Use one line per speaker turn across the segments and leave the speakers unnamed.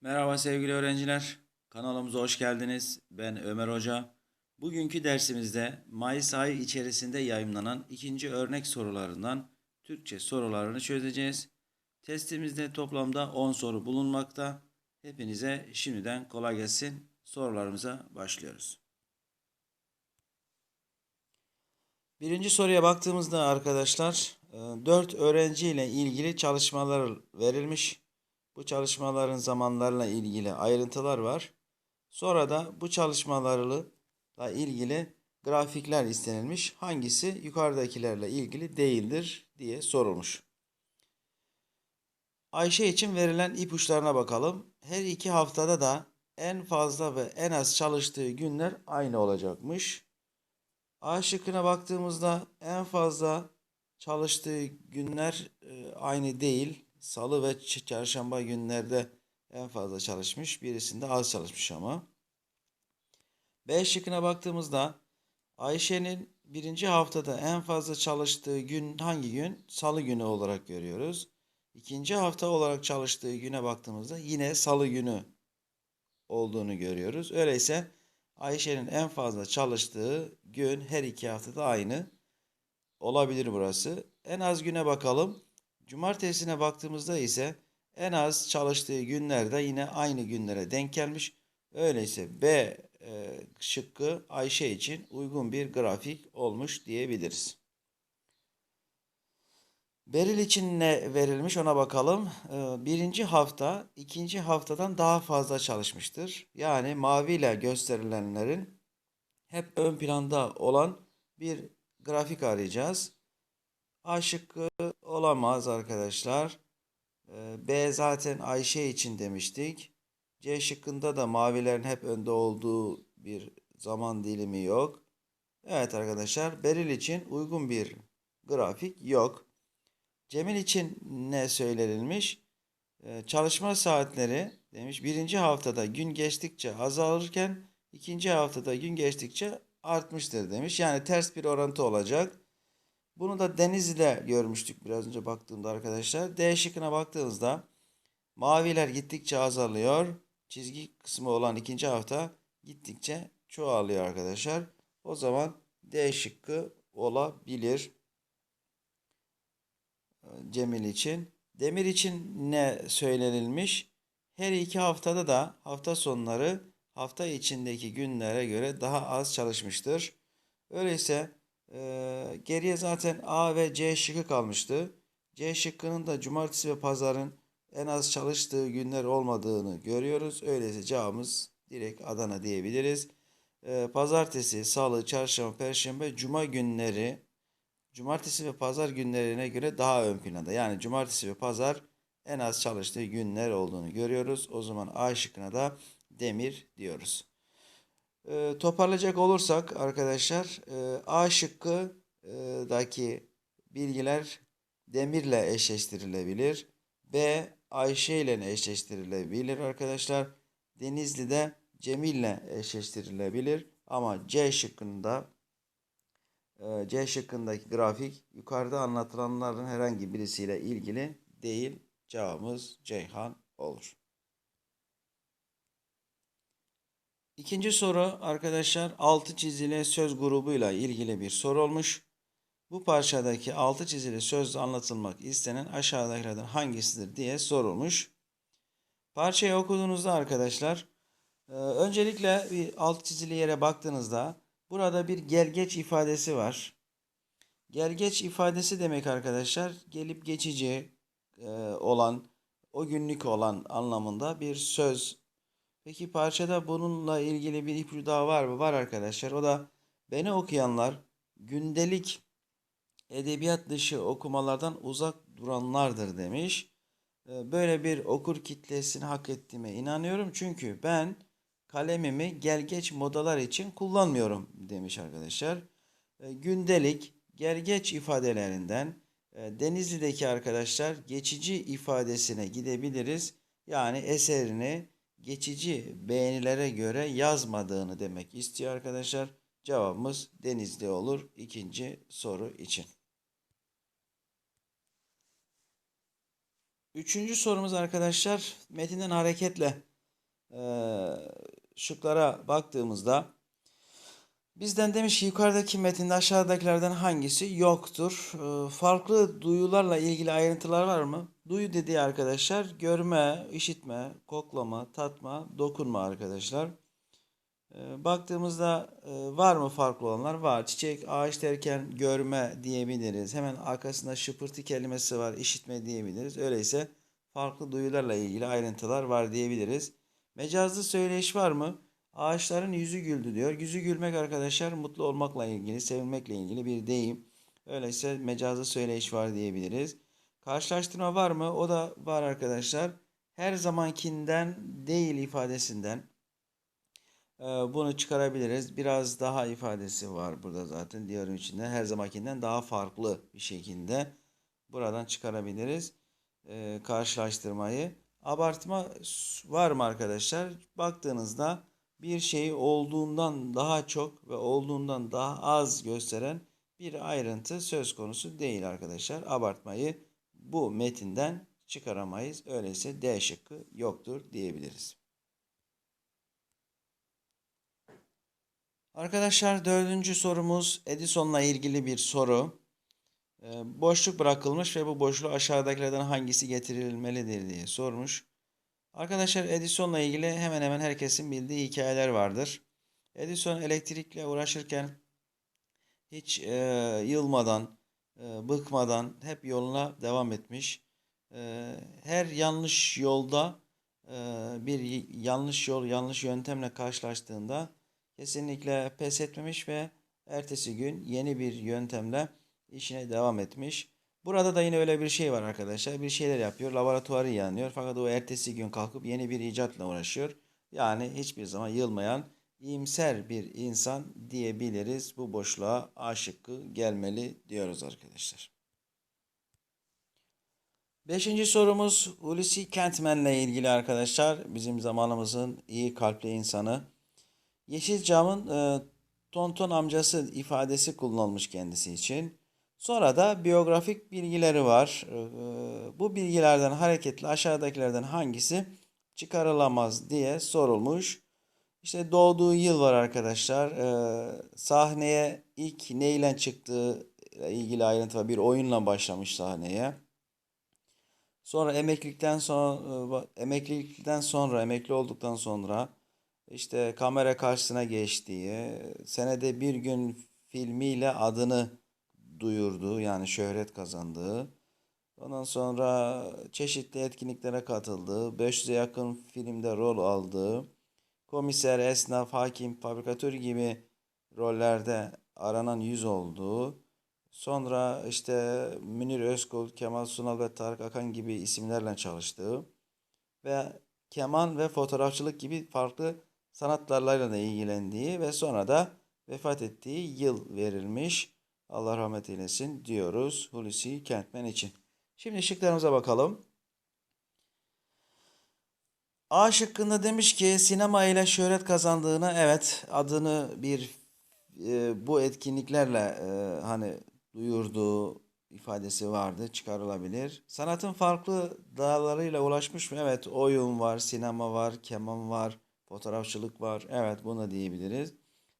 Merhaba sevgili öğrenciler. Kanalımıza hoş geldiniz. Ben Ömer Hoca. Bugünkü dersimizde Mayıs ayı içerisinde yayımlanan ikinci örnek sorularından Türkçe sorularını çözeceğiz. Testimizde toplamda 10 soru bulunmakta. Hepinize şimdiden kolay gelsin. Sorularımıza başlıyoruz. Birinci soruya baktığımızda arkadaşlar 4 öğrenci ile ilgili çalışmalar verilmiş. Bu çalışmaların zamanlarla ilgili ayrıntılar var. Sonra da bu çalışmalarla ilgili grafikler istenilmiş. Hangisi yukarıdakilerle ilgili değildir diye sorulmuş. Ayşe için verilen ipuçlarına bakalım. Her iki haftada da en fazla ve en az çalıştığı günler aynı olacakmış. A şıkkına baktığımızda en fazla çalıştığı günler e, aynı değil. Salı ve çarşamba günlerde en fazla çalışmış. Birisinde az çalışmış ama. B şıkkına baktığımızda Ayşe'nin birinci haftada en fazla çalıştığı gün hangi gün? Salı günü olarak görüyoruz. İkinci hafta olarak çalıştığı güne baktığımızda yine salı günü olduğunu görüyoruz. Öyleyse Ayşe'nin en fazla çalıştığı gün her iki haftada aynı olabilir burası. En az güne bakalım. Cumartesine baktığımızda ise en az çalıştığı günlerde yine aynı günlere denk gelmiş. Öyleyse B e, şıkkı Ayşe için uygun bir grafik olmuş diyebiliriz. Beril için ne verilmiş ona bakalım. E, birinci hafta ikinci haftadan daha fazla çalışmıştır. Yani maviyle gösterilenlerin hep ön planda olan bir grafik arayacağız. A şıkkı olamaz arkadaşlar. Ee, B zaten Ayşe için demiştik. C şıkkında da mavilerin hep önde olduğu bir zaman dilimi yok. Evet arkadaşlar Beril için uygun bir grafik yok. Cemil için ne söylenilmiş? Ee, çalışma saatleri demiş birinci haftada gün geçtikçe azalırken ikinci haftada gün geçtikçe artmıştır demiş. Yani ters bir orantı olacak. Bunu da Denizli'de görmüştük biraz önce baktığımda arkadaşlar. D şıkkına baktığınızda maviler gittikçe azalıyor. Çizgi kısmı olan ikinci hafta gittikçe çoğalıyor arkadaşlar. O zaman D şıkkı olabilir. Cemil için. Demir için ne söylenilmiş? Her iki haftada da hafta sonları hafta içindeki günlere göre daha az çalışmıştır. Öyleyse ee, geriye zaten A ve C şıkkı kalmıştı. C şıkkının da cumartesi ve pazarın en az çalıştığı günler olmadığını görüyoruz. Öyleyse cevabımız direkt Adana diyebiliriz. Ee, pazartesi, salı, çarşamba, perşembe, cuma günleri cumartesi ve pazar günlerine göre daha ön planda. Yani cumartesi ve pazar en az çalıştığı günler olduğunu görüyoruz. O zaman A şıkkına da demir diyoruz. E, toparlayacak olursak arkadaşlar e, A şıkkıdaki bilgiler demirle eşleştirilebilir. B Ayşe ile eşleştirilebilir arkadaşlar. Denizli'de Cemil'le eşleştirilebilir. Ama C şıkkında e, C şıkkındaki grafik yukarıda anlatılanların herhangi birisiyle ilgili değil. Cevabımız Ceyhan olur. İkinci soru arkadaşlar altı çizili söz grubuyla ilgili bir soru olmuş. Bu parçadaki altı çizili söz anlatılmak istenen aşağıdakilerden hangisidir diye sorulmuş. Parçayı okuduğunuzda arkadaşlar e, öncelikle bir alt çizili yere baktığınızda burada bir gelgeç ifadesi var. Gelgeç ifadesi demek arkadaşlar gelip geçici e, olan o günlük olan anlamında bir söz Peki parçada bununla ilgili bir ipucu daha var mı? Var arkadaşlar. O da beni okuyanlar gündelik edebiyat dışı okumalardan uzak duranlardır demiş. Ee, böyle bir okur kitlesini hak ettiğime inanıyorum. Çünkü ben kalemimi gelgeç modalar için kullanmıyorum demiş arkadaşlar. Ee, gündelik gelgeç ifadelerinden e, Denizli'deki arkadaşlar geçici ifadesine gidebiliriz. Yani eserini geçici beğenilere göre yazmadığını demek istiyor arkadaşlar. Cevabımız Denizli olur ikinci soru için. Üçüncü sorumuz arkadaşlar metinden hareketle e, şıklara baktığımızda bizden demiş ki yukarıdaki metinde aşağıdakilerden hangisi yoktur? E, farklı duyularla ilgili ayrıntılar var mı? Duyu dediği arkadaşlar görme, işitme, koklama, tatma, dokunma arkadaşlar. E, baktığımızda e, var mı farklı olanlar? Var. Çiçek, ağaç derken görme diyebiliriz. Hemen arkasında şıpırtı kelimesi var, işitme diyebiliriz. Öyleyse farklı duyularla ilgili ayrıntılar var diyebiliriz. Mecazlı söyleyiş var mı? Ağaçların yüzü güldü diyor. Yüzü gülmek arkadaşlar mutlu olmakla ilgili, sevilmekle ilgili bir deyim. Öyleyse mecazlı söyleyiş var diyebiliriz. Karşılaştırma var mı? O da var arkadaşlar. Her zamankinden değil ifadesinden e, bunu çıkarabiliriz. Biraz daha ifadesi var burada zaten diğer içinde. Her zamankinden daha farklı bir şekilde buradan çıkarabiliriz e, karşılaştırmayı. Abartma var mı arkadaşlar? Baktığınızda bir şeyi olduğundan daha çok ve olduğundan daha az gösteren bir ayrıntı söz konusu değil arkadaşlar. Abartmayı bu metinden çıkaramayız. Öyleyse D şıkkı yoktur diyebiliriz. Arkadaşlar dördüncü sorumuz Edison'la ilgili bir soru. Ee, boşluk bırakılmış ve bu boşluğu aşağıdakilerden hangisi getirilmelidir diye sormuş. Arkadaşlar Edison'la ilgili hemen hemen herkesin bildiği hikayeler vardır. Edison elektrikle uğraşırken hiç e, yılmadan, e, bıkmadan hep yoluna devam etmiş. E, her yanlış yolda e, bir yanlış yol, yanlış yöntemle karşılaştığında kesinlikle pes etmemiş ve ertesi gün yeni bir yöntemle işine devam etmiş. Burada da yine öyle bir şey var arkadaşlar. Bir şeyler yapıyor. Laboratuvarı yanıyor. Fakat o ertesi gün kalkıp yeni bir icatla uğraşıyor. Yani hiçbir zaman yılmayan iyimser bir insan diyebiliriz. Bu boşluğa A şıkkı gelmeli diyoruz arkadaşlar. Beşinci sorumuz Hulusi Kentmen'le ilgili arkadaşlar. Bizim zamanımızın iyi kalpli insanı. Yeşilcam'ın e, tonton amcası ifadesi kullanılmış kendisi için. Sonra da biyografik bilgileri var. Ee, bu bilgilerden hareketle aşağıdakilerden hangisi çıkarılamaz diye sorulmuş. İşte doğduğu yıl var arkadaşlar. Ee, sahneye ilk neyle çıktığı ilgili ayrıntı var. Bir oyunla başlamış sahneye. Sonra emeklilikten sonra emeklilikten sonra emekli olduktan sonra işte kamera karşısına geçtiği, senede bir gün filmiyle adını duyurduğu yani şöhret kazandığı. Ondan sonra çeşitli etkinliklere katıldığı, 500'e yakın filmde rol aldığı, komiser, esnaf, hakim, fabrikatör gibi rollerde aranan yüz olduğu, sonra işte Münir Özkul, Kemal Sunal ve Tarık Akan gibi isimlerle çalıştığı ve keman ve fotoğrafçılık gibi farklı sanatlarla da ilgilendiği ve sonra da vefat ettiği yıl verilmiş. Allah rahmet eylesin diyoruz Hulusi Kentmen için. Şimdi şıklarımıza bakalım. A şıkkında demiş ki sinema ile şöhret kazandığını evet adını bir e, bu etkinliklerle e, hani duyurduğu ifadesi vardı çıkarılabilir. Sanatın farklı dallarıyla ulaşmış mı? Evet oyun var, sinema var, keman var, fotoğrafçılık var. Evet bunu diyebiliriz.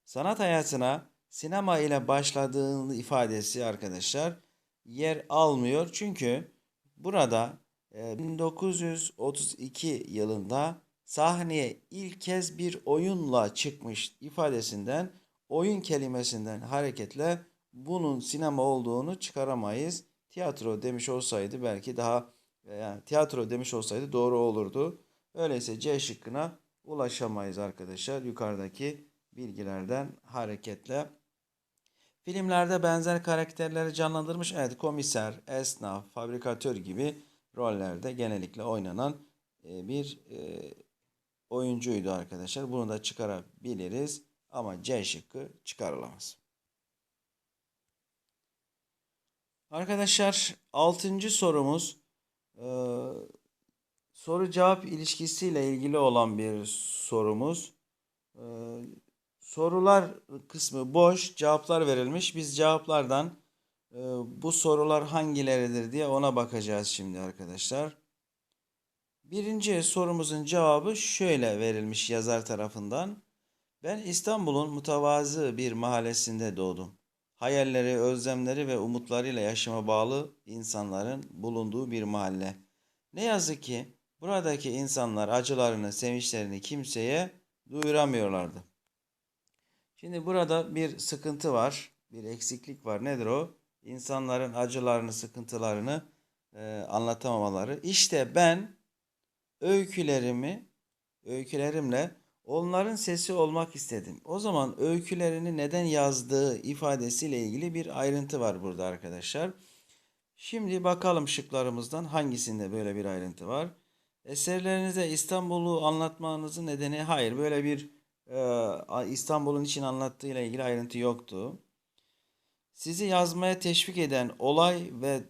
Sanat hayatına sinema ile başladığını ifadesi arkadaşlar yer almıyor. Çünkü burada 1932 e, yılında sahneye ilk kez bir oyunla çıkmış ifadesinden oyun kelimesinden hareketle bunun sinema olduğunu çıkaramayız. Tiyatro demiş olsaydı belki daha e, yani tiyatro demiş olsaydı doğru olurdu. Öyleyse C şıkkına ulaşamayız arkadaşlar yukarıdaki bilgilerden hareketle. Filmlerde benzer karakterleri canlandırmış. Evet komiser, esnaf, fabrikatör gibi rollerde genellikle oynanan e, bir e, oyuncuydu arkadaşlar. Bunu da çıkarabiliriz ama C şıkkı çıkarılamaz. Arkadaşlar 6. sorumuz e, soru cevap ilişkisiyle ilgili olan bir sorumuz. Sorular kısmı boş, cevaplar verilmiş. Biz cevaplardan bu sorular hangileridir diye ona bakacağız şimdi arkadaşlar. Birinci sorumuzun cevabı şöyle verilmiş yazar tarafından. Ben İstanbul'un mütevazı bir mahallesinde doğdum. Hayalleri, özlemleri ve umutlarıyla yaşama bağlı insanların bulunduğu bir mahalle. Ne yazık ki buradaki insanlar acılarını, sevinçlerini kimseye duyuramıyorlardı. Şimdi burada bir sıkıntı var, bir eksiklik var. Nedir o? İnsanların acılarını, sıkıntılarını e, anlatamamaları. İşte ben öykülerimi, öykülerimle onların sesi olmak istedim. O zaman öykülerini neden yazdığı ifadesiyle ilgili bir ayrıntı var burada arkadaşlar. Şimdi bakalım şıklarımızdan hangisinde böyle bir ayrıntı var. Eserlerinize İstanbul'u anlatmanızın nedeni hayır böyle bir e, İstanbul'un için anlattığıyla ilgili ayrıntı yoktu. Sizi yazmaya teşvik eden olay ve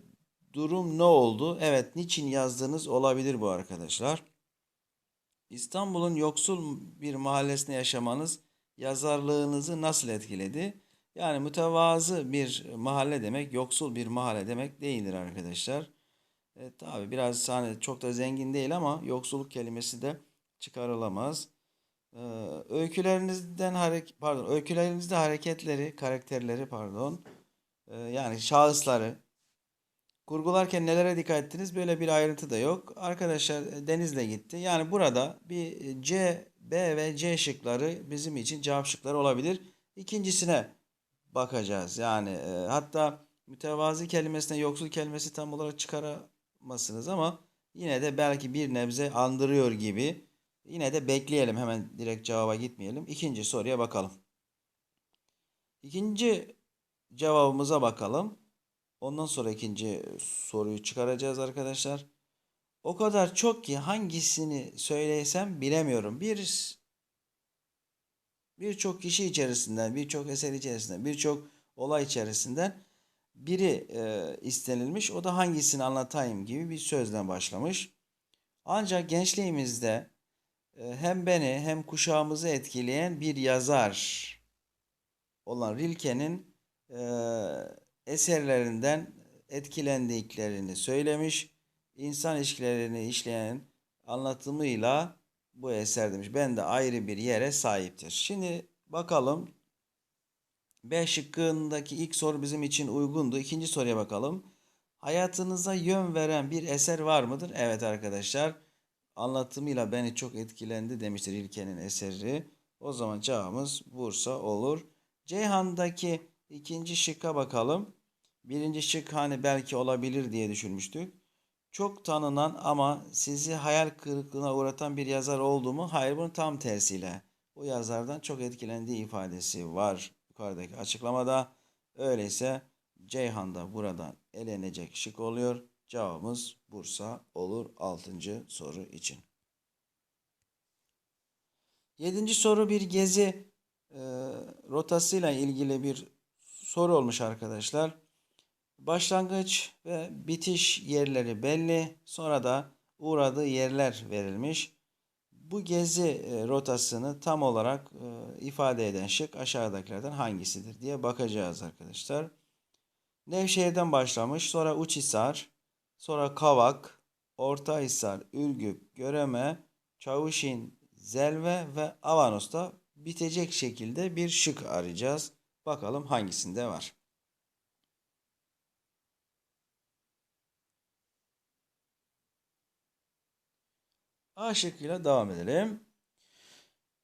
durum ne oldu? Evet, niçin yazdığınız olabilir bu arkadaşlar. İstanbul'un yoksul bir mahallesinde yaşamanız yazarlığınızı nasıl etkiledi? Yani mütevazı bir mahalle demek, yoksul bir mahalle demek değildir arkadaşlar. E, tabi biraz hani çok da zengin değil ama yoksulluk kelimesi de çıkarılamaz. E, öykülerinizden hareket pardon, öykülerinizde hareketleri, karakterleri pardon, yani şahısları kurgularken nelere dikkat ettiniz? Böyle bir ayrıntı da yok. Arkadaşlar e, Deniz'le gitti. Yani burada bir e, C, B ve C şıkları bizim için cevap şıkları olabilir. İkincisine bakacağız. Yani e, hatta mütevazi kelimesine yoksul kelimesi tam olarak çıkaramazsınız ama yine de belki bir nebze andırıyor gibi. Yine de bekleyelim hemen direkt cevaba gitmeyelim. İkinci soruya bakalım. İkinci cevabımıza bakalım. Ondan sonra ikinci soruyu çıkaracağız arkadaşlar. O kadar çok ki hangisini söylesem bilemiyorum. Bir birçok kişi içerisinden, birçok eser içerisinden, birçok olay içerisinden biri e, istenilmiş. O da hangisini anlatayım gibi bir sözden başlamış. Ancak gençliğimizde e, hem beni hem kuşağımızı etkileyen bir yazar olan Rilke'nin e, eserlerinden etkilendiklerini söylemiş. İnsan ilişkilerini işleyen anlatımıyla bu eser demiş. Ben de ayrı bir yere sahiptir. Şimdi bakalım. B şıkkındaki ilk soru bizim için uygundu. İkinci soruya bakalım. Hayatınıza yön veren bir eser var mıdır? Evet arkadaşlar. Anlatımıyla beni çok etkilendi demiştir İlke'nin eseri. O zaman cevabımız Bursa olur. Ceyhan'daki ikinci şıkka bakalım. Birinci şık hani belki olabilir diye düşünmüştük. Çok tanınan ama sizi hayal kırıklığına uğratan bir yazar oldu mu? Hayır bunun tam tersiyle. Bu yazardan çok etkilendiği ifadesi var yukarıdaki açıklamada. Öyleyse Ceyhan'da buradan elenecek şık oluyor. Cevabımız Bursa olur 6. soru için. Yedinci soru bir gezi e, rotasıyla ilgili bir soru olmuş arkadaşlar. Başlangıç ve bitiş yerleri belli. Sonra da uğradığı yerler verilmiş. Bu gezi e, rotasını tam olarak e, ifade eden şık aşağıdakilerden hangisidir diye bakacağız arkadaşlar. Nevşehir'den başlamış, sonra Uçhisar, sonra Kavak, Ortahisar, Ürgüp, Göreme, Çavuşin, Zelve ve Avanos'ta bitecek şekilde bir şık arayacağız. Bakalım hangisinde var. A şıkkıyla devam edelim.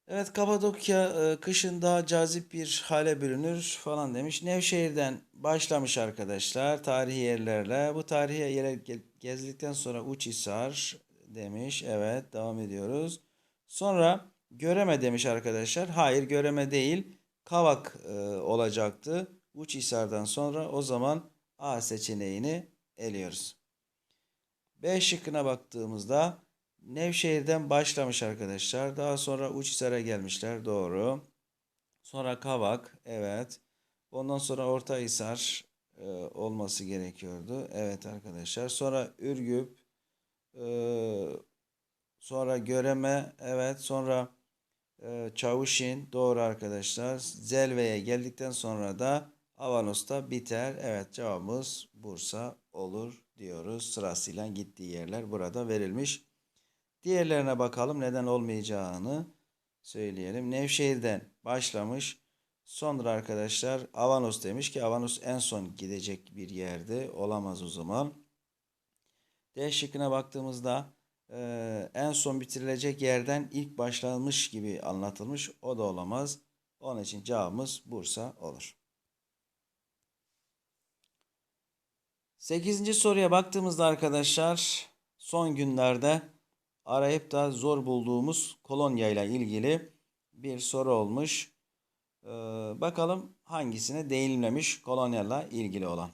Evet Kapadokya e, kışın daha cazip bir hale bürünür falan demiş. Nevşehir'den başlamış arkadaşlar tarihi yerlerle. Bu tarihi yere gezdikten sonra Uçhisar demiş. Evet devam ediyoruz. Sonra Göreme demiş arkadaşlar. Hayır Göreme değil. Kavak e, olacaktı. Uçhisar'dan sonra o zaman A seçeneğini eliyoruz. B şıkkına baktığımızda Nevşehir'den başlamış arkadaşlar. Daha sonra Uçhisar'a gelmişler. Doğru. Sonra Kavak. Evet. Ondan sonra Ortahisar e, olması gerekiyordu. Evet arkadaşlar. Sonra Ürgüp. E, sonra Göreme. Evet. Sonra Çavuşin. Doğru arkadaşlar. Zelve'ye geldikten sonra da Avanos'ta biter. Evet cevabımız Bursa olur diyoruz. Sırasıyla gittiği yerler burada verilmiş. Diğerlerine bakalım neden olmayacağını söyleyelim. Nevşehir'den başlamış. Sonra arkadaşlar Avanos demiş ki Avanos en son gidecek bir yerde olamaz o zaman. D şıkkına baktığımızda e, en son bitirilecek yerden ilk başlanmış gibi anlatılmış. O da olamaz. Onun için cevabımız Bursa olur. Sekizinci soruya baktığımızda arkadaşlar son günlerde arayıp da zor bulduğumuz kolonya ile ilgili bir soru olmuş. Ee, bakalım hangisine değinilmemiş kolonyayla ilgili olan.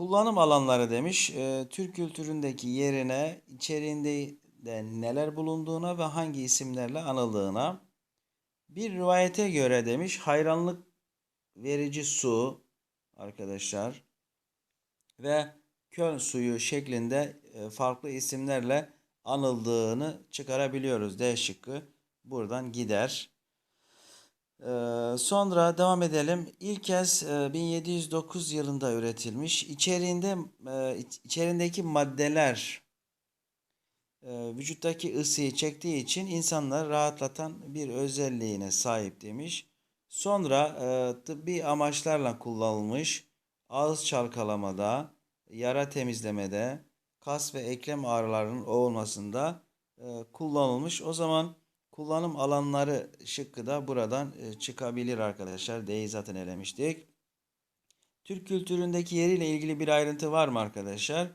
Kullanım alanları demiş. e, Türk kültüründeki yerine içeriğinde de neler bulunduğuna ve hangi isimlerle anıldığına. Bir rivayete göre demiş hayranlık verici su arkadaşlar ve Köln suyu şeklinde e, farklı isimlerle anıldığını çıkarabiliyoruz. D şıkkı buradan gider. Ee, sonra devam edelim. İlk kez e, 1709 yılında üretilmiş. İçeriğinde e, iç- içerindeki maddeler e, vücuttaki ısıyı çektiği için insanları rahatlatan bir özelliğine sahip demiş. Sonra e, tıbbi amaçlarla kullanılmış. Ağız çalkalamada, yara temizlemede, kas ve eklem ağrılarının olmasında e, kullanılmış. O zaman kullanım alanları şıkkı da buradan e, çıkabilir arkadaşlar. D'yi zaten elemiştik. Türk kültüründeki yeriyle ilgili bir ayrıntı var mı arkadaşlar?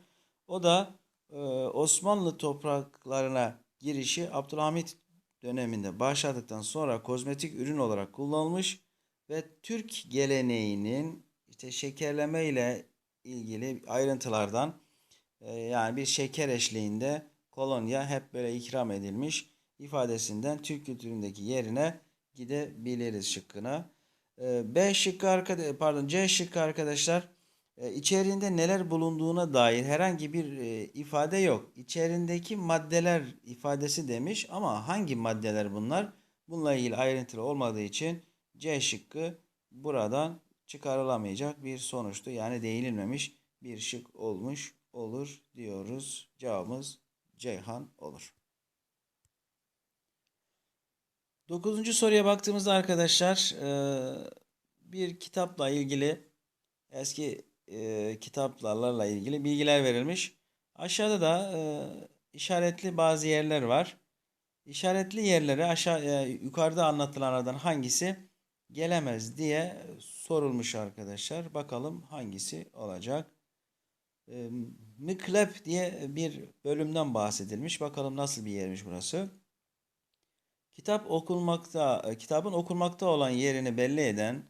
O da e, Osmanlı topraklarına girişi Abdülhamit döneminde başladıktan sonra kozmetik ürün olarak kullanılmış ve Türk geleneğinin işte şekerleme ile ilgili ayrıntılardan e, yani bir şeker eşliğinde kolonya hep böyle ikram edilmiş ifadesinden Türk kültüründeki yerine gidebiliriz şıkkına. E, B şıkkı arkadaşlar pardon C şıkkı arkadaşlar e, içeriğinde neler bulunduğuna dair herhangi bir e, ifade yok. İçerindeki maddeler ifadesi demiş ama hangi maddeler bunlar? Bununla ilgili ayrıntılı olmadığı için C şıkkı buradan çıkarılamayacak bir sonuçtu. Yani değinilmemiş bir şık olmuş olur diyoruz. Cevabımız Ceyhan olur. Dokuzuncu soruya baktığımızda arkadaşlar e, bir kitapla ilgili eski e, kitaplarla ilgili bilgiler verilmiş. Aşağıda da e, işaretli bazı yerler var. İşaretli yerlere aşağı yukarıda anlatılanlardan hangisi gelemez diye sorulmuş arkadaşlar. Bakalım hangisi olacak. Miklep diye bir bölümden bahsedilmiş. Bakalım nasıl bir yermiş burası. Kitap okunmakta, e, kitabın okunmakta olan yerini belli eden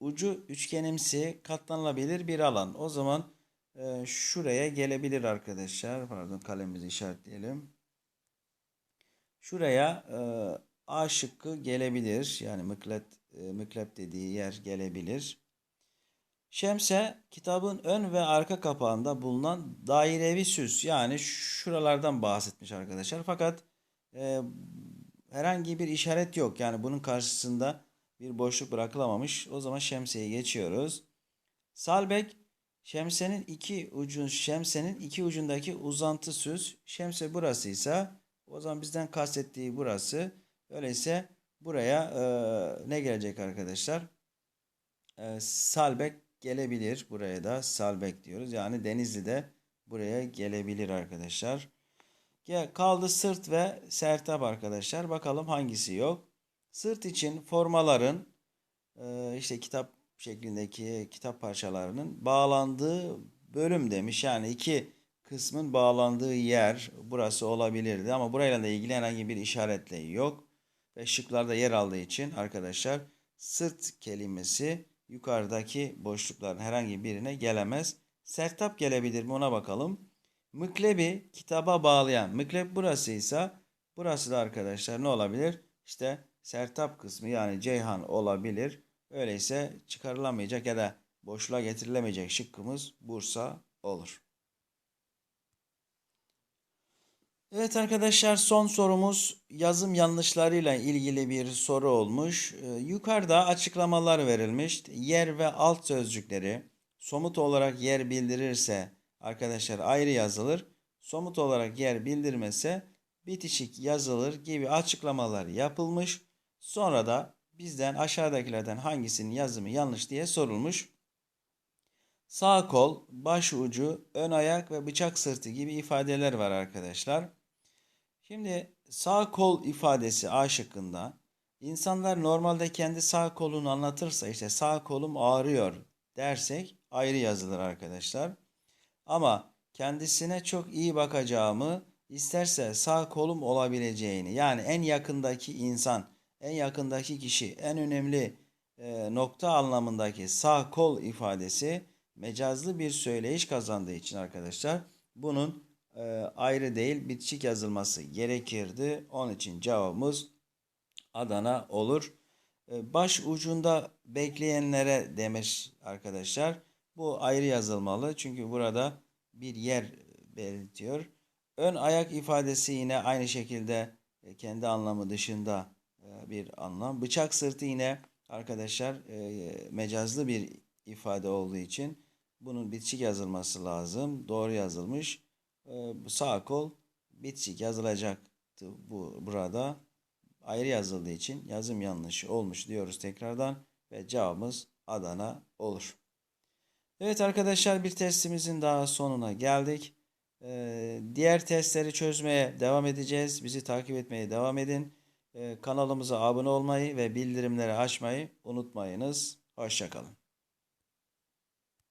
ucu üçgenimsi katlanılabilir bir alan. O zaman e, şuraya gelebilir arkadaşlar. Pardon kalemimizi işaretleyelim. Şuraya e, A şıkkı gelebilir. Yani mıklet, e, mıklep dediği yer gelebilir. Şemse kitabın ön ve arka kapağında bulunan dairevi süs yani şuralardan bahsetmiş arkadaşlar. Fakat e, herhangi bir işaret yok. Yani bunun karşısında bir boşluk bırakılamamış. O zaman şemsiyeyi geçiyoruz. Salbek şemsenin iki ucun şemsenin iki ucundaki uzantı süs. Şemse burasıysa o zaman bizden kastettiği burası. Öyleyse buraya e, ne gelecek arkadaşlar? E, salbek gelebilir. Buraya da salbek diyoruz. Yani Denizli'de buraya gelebilir arkadaşlar. Kaldı sırt ve sertap arkadaşlar. Bakalım hangisi yok. Sırt için formaların e, işte kitap şeklindeki kitap parçalarının bağlandığı bölüm demiş. Yani iki kısmın bağlandığı yer burası olabilirdi ama burayla da ilgili herhangi bir işaretle yok. Ve şıklarda yer aldığı için arkadaşlar sırt kelimesi yukarıdaki boşlukların herhangi birine gelemez. Sertap gelebilir mi ona bakalım. Mıklebi kitaba bağlayan. Mıkleb burasıysa burası da arkadaşlar ne olabilir? İşte sertap kısmı yani Ceyhan olabilir. Öyleyse çıkarılamayacak ya da boşluğa getirilemeyecek şıkkımız Bursa olur. Evet arkadaşlar son sorumuz yazım yanlışlarıyla ilgili bir soru olmuş. Ee, yukarıda açıklamalar verilmiş. Yer ve alt sözcükleri somut olarak yer bildirirse arkadaşlar ayrı yazılır. Somut olarak yer bildirmese bitişik yazılır gibi açıklamalar yapılmış. Sonra da bizden aşağıdakilerden hangisinin yazımı yanlış diye sorulmuş. Sağ kol, baş ucu, ön ayak ve bıçak sırtı gibi ifadeler var arkadaşlar. Şimdi sağ kol ifadesi A şıkkında insanlar normalde kendi sağ kolunu anlatırsa işte sağ kolum ağrıyor dersek ayrı yazılır arkadaşlar. Ama kendisine çok iyi bakacağımı isterse sağ kolum olabileceğini yani en yakındaki insan, en yakındaki kişi, en önemli e, nokta anlamındaki sağ kol ifadesi mecazlı bir söyleyiş kazandığı için arkadaşlar bunun e, ayrı değil bitişik yazılması gerekirdi. Onun için cevabımız Adana olur. E, baş ucunda bekleyenlere demiş arkadaşlar. Bu ayrı yazılmalı çünkü burada bir yer belirtiyor. Ön ayak ifadesi yine aynı şekilde e, kendi anlamı dışında e, bir anlam. Bıçak sırtı yine arkadaşlar e, mecazlı bir ifade olduğu için bunun bitişik yazılması lazım. Doğru yazılmış. Sağ kol bitişik yazılacaktı bu burada. Ayrı yazıldığı için yazım yanlışı olmuş diyoruz tekrardan ve cevabımız Adana olur. Evet arkadaşlar bir testimizin daha sonuna geldik. Ee, diğer testleri çözmeye devam edeceğiz. Bizi takip etmeye devam edin. Ee, kanalımıza abone olmayı ve bildirimleri açmayı unutmayınız. Hoşçakalın.